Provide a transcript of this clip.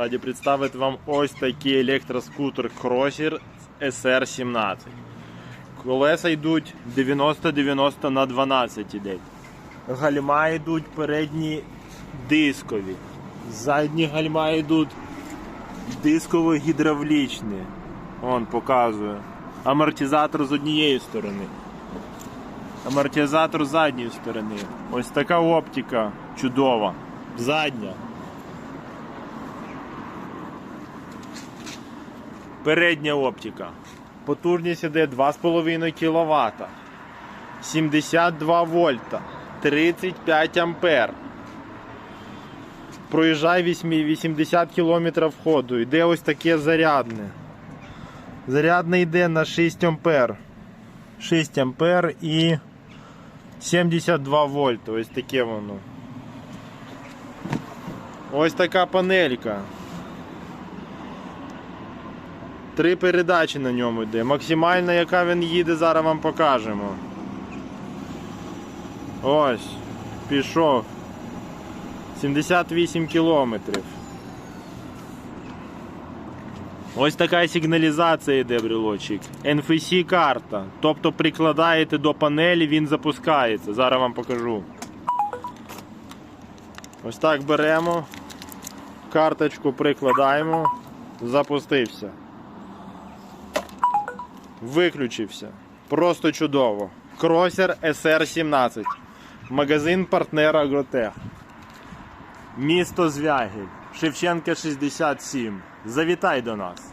Раді представити вам ось такий електроскутер Crosser SR17. Колеса йдуть 90-90 на 12 ідуть. Гальма йдуть передні дискові. Задні гальма йдуть дисково-гідравлічні. Он показує. Амортизатор з однієї сторони. Амортизатор з задньої сторони. Ось така оптика чудова. Задня. Передня оптика. Потужність іде 2,5 кВт. 72 вольта. 35 ампер. Проїжджай 80 км ходу. Йде ось таке зарядне. Зарядне йде на 6 ампер. 6 ампер і 72 вольта. Ось таке воно. Ось така панелька. Три передачі на ньому йде. Максимальна, яка він їде, зараз вам покажемо. Ось, пішов. 78 кілометрів. Ось така сигналізація йде брелочок. NFC карта. Тобто прикладаєте до панелі, він запускається. Зараз вам покажу. Ось так беремо. Карточку прикладаємо. Запустився. Виключився. Просто чудово. Кросер SR17. Магазин партнера Агротех. Місто Звягіль. Шевченка 67. Завітай до нас.